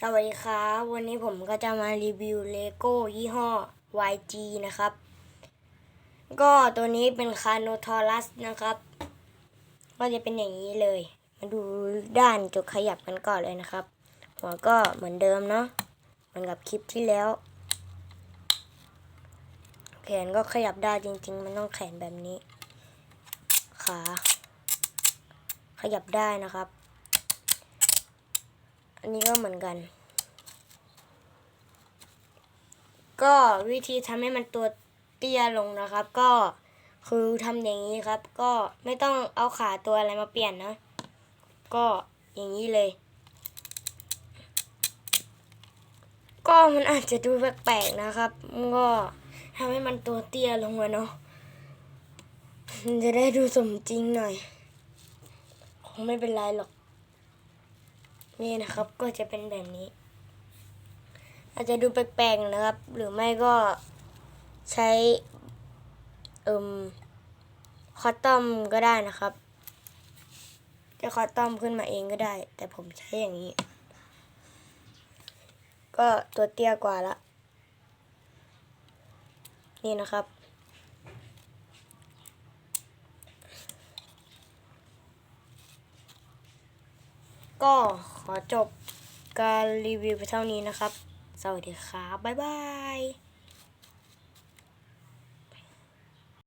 สวัสดีครับ วันนี้ผมก็จะมารีวิวเลโก้ยี่ห้อ YG นะครับ ก็ตัวนี้เป็นคาโนทอรัสนะครับ ก็จะเป็นอย่างนี้เลย มาดูด้านจุดขยับกันก่อนเลยนะครับ หัวก็เหมือนเดิมเนาะเหมือนกับคลิปที่แล้ว แขนก็ขยับได้จริง ๆ มันต้องแขนแบบนี้ ขา ขยับได้นะครับ อันนี้ก็เหมือนกัน ก็วิธีทำให้มันตัวเตี้ยลงนะครับ ก็คือทำอย่างนี้ครับ ก็ไม่ต้องเอาขาตัวอะไรมาเปลี่ยนนะ ก็อย่างนี้เลย ก็มันอาจจะดูแปลกๆนะครับ ก็ทำให้มันตัวเตี้ยลงมาเนาะมันจะได้ดูสมจริงหน่อย คงไม่เป็นไรหรอก นี่นะครับก็จะเป็นแบบนี้ อาจจะดูแปลกๆนะครับ หรือไม่ก็ใช้เอ่มคอตตอมก็ได้นะครับ จะคอตตอมขึ้นมาเองก็ได้ แต่ผมใช้อย่างนี้ ก็ตัวเตี้ยกว่าละ นี่นะครับ ก็ขอจบการรีวิวไปเท่านี้นะครับ สวัสดีครับ บ๊ายบาย